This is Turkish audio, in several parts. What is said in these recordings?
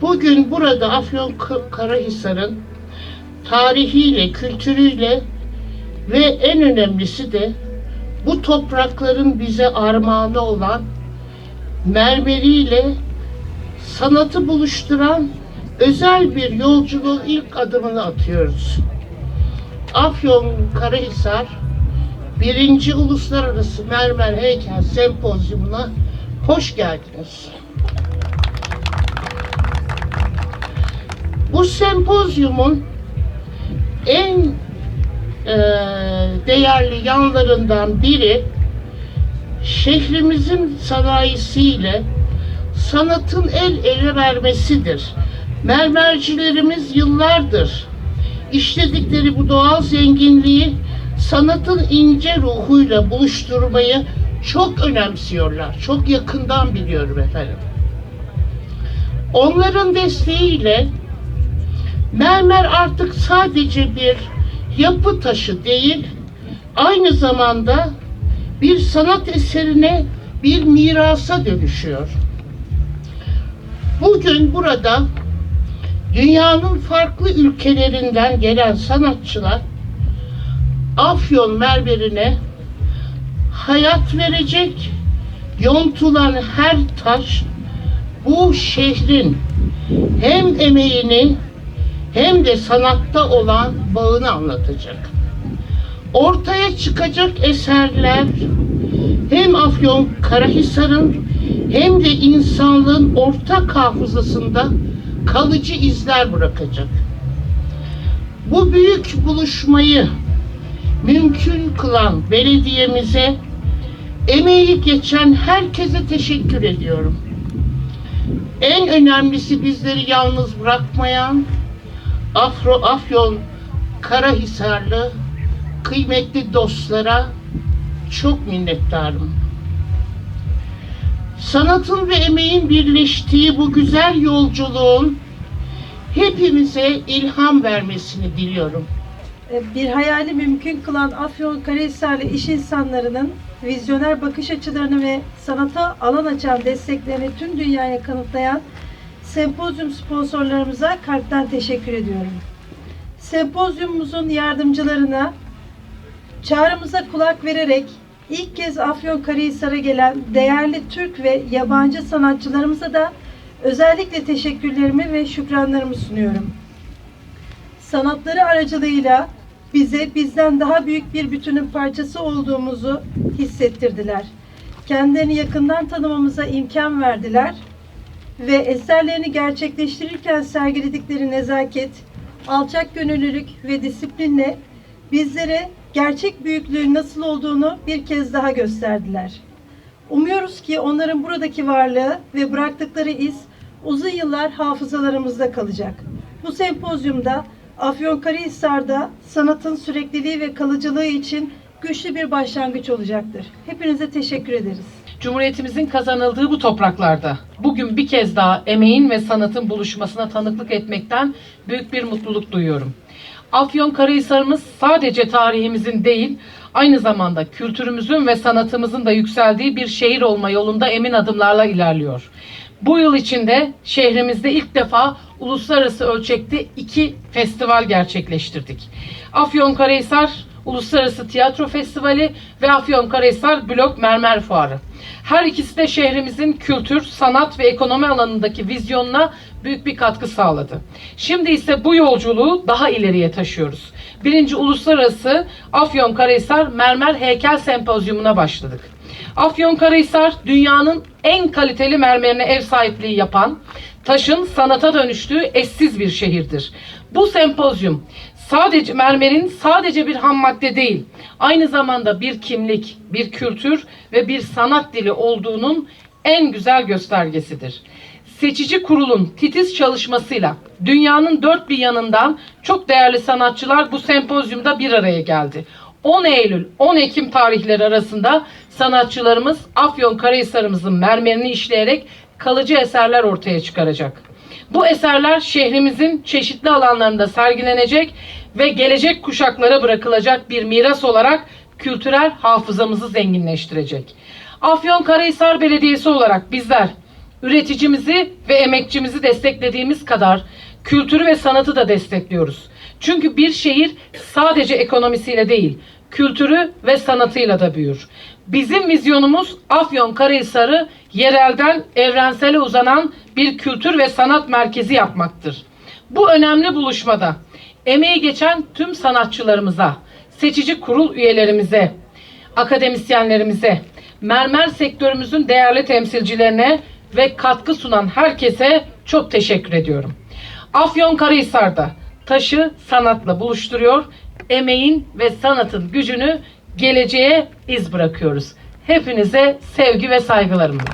Bugün burada Afyon Karahisar'ın tarihiyle, kültürüyle ve en önemlisi de bu toprakların bize armağanı olan mermeriyle sanatı buluşturan özel bir yolculuğun ilk adımını atıyoruz. Afyon Karahisar birinci Uluslararası Mermer Heykel Sempozyumuna hoş geldiniz. Bu sempozyumun en e, değerli yanlarından biri şehrimizin sanayisiyle sanatın el ele vermesidir. Mermercilerimiz yıllardır işledikleri bu doğal zenginliği sanatın ince ruhuyla buluşturmayı çok önemsiyorlar. Çok yakından biliyorum efendim. Onların desteğiyle mermer artık sadece bir yapı taşı değil, aynı zamanda bir sanat eserine, bir mirasa dönüşüyor. Bugün burada dünyanın farklı ülkelerinden gelen sanatçılar Afyon mermerine hayat verecek, yontulan her taş bu şehrin hem emeğini hem de sanatta olan bağını anlatacak. Ortaya çıkacak eserler hem Afyon Karahisar'ın hem de insanlığın ortak hafızasında kalıcı izler bırakacak. Bu büyük buluşmayı mümkün kılan belediyemize emeği geçen herkese teşekkür ediyorum. En önemlisi bizleri yalnız bırakmayan Afro Afyon Karahisarlı kıymetli dostlara çok minnettarım. Sanatın ve emeğin birleştiği bu güzel yolculuğun hepimize ilham vermesini diliyorum. E, Bir hayali mümkün kılan Afyonkarahisarlı iş insanlarının vizyoner bakış açılarını ve sanata alan açan desteklerini tüm dünyaya kanıtlayan sempozyum sponsorlarımıza kalpten teşekkür ediyorum. Sempozyumumuzun yardımcılarına çağrımıza kulak vererek ilk kez Afyonkarahisar'a gelen değerli Türk ve yabancı sanatçılarımıza da özellikle teşekkürlerimi ve şükranlarımı sunuyorum. Sanatları aracılığıyla bize bizden daha büyük bir bütünün parçası olduğumuzu hissettirdiler. Kendilerini yakından tanımamıza imkan verdiler ve eserlerini gerçekleştirirken sergiledikleri nezaket, alçak gönüllülük ve disiplinle bizlere gerçek büyüklüğün nasıl olduğunu bir kez daha gösterdiler. Umuyoruz ki onların buradaki varlığı ve bıraktıkları iz uzun yıllar hafızalarımızda kalacak. Bu sempozyumda Afyonkarahisar'da sanatın sürekliliği ve kalıcılığı için güçlü bir başlangıç olacaktır. Hepinize teşekkür ederiz. Cumhuriyetimizin kazanıldığı bu topraklarda bugün bir kez daha emeğin ve sanatın buluşmasına tanıklık etmekten büyük bir mutluluk duyuyorum. Afyonkarahisar'ımız sadece tarihimizin değil, aynı zamanda kültürümüzün ve sanatımızın da yükseldiği bir şehir olma yolunda emin adımlarla ilerliyor. Bu yıl içinde şehrimizde ilk defa uluslararası ölçekte iki festival gerçekleştirdik. Afyonkarahisar Uluslararası Tiyatro Festivali ve Afyonkarahisar Blok Mermer Fuarı. Her ikisi de şehrimizin kültür, sanat ve ekonomi alanındaki vizyonuna büyük bir katkı sağladı. Şimdi ise bu yolculuğu daha ileriye taşıyoruz. Birinci Uluslararası Afyonkarahisar Mermer Heykel Sempozyumuna başladık. Afyonkarahisar dünyanın en kaliteli mermerine ev sahipliği yapan, taşın sanata dönüştüğü eşsiz bir şehirdir. Bu sempozyum sadece mermerin sadece bir ham madde değil, aynı zamanda bir kimlik, bir kültür ve bir sanat dili olduğunun en güzel göstergesidir. Seçici kurulun titiz çalışmasıyla dünyanın dört bir yanından çok değerli sanatçılar bu sempozyumda bir araya geldi. 10 Eylül 10 Ekim tarihleri arasında sanatçılarımız Afyonkarahisar'ımızın mermerini işleyerek kalıcı eserler ortaya çıkaracak. Bu eserler şehrimizin çeşitli alanlarında sergilenecek ve gelecek kuşaklara bırakılacak bir miras olarak kültürel hafızamızı zenginleştirecek. Afyonkarahisar Belediyesi olarak bizler Üreticimizi ve emekçimizi desteklediğimiz kadar kültürü ve sanatı da destekliyoruz. Çünkü bir şehir sadece ekonomisiyle değil, kültürü ve sanatıyla da büyür. Bizim vizyonumuz Afyonkarahisar'ı yerelden evrensele uzanan bir kültür ve sanat merkezi yapmaktır. Bu önemli buluşmada emeği geçen tüm sanatçılarımıza, seçici kurul üyelerimize, akademisyenlerimize, mermer sektörümüzün değerli temsilcilerine ve katkı sunan herkese çok teşekkür ediyorum. Afyonkarahisar'da taşı sanatla buluşturuyor, emeğin ve sanatın gücünü geleceğe iz bırakıyoruz. Hepinize sevgi ve saygılarımla.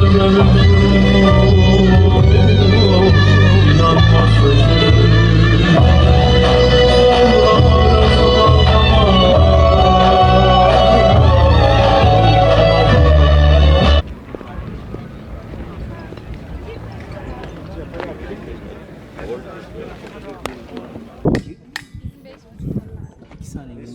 Yakın canım ömrüm İnanma sözüm Bir saniye.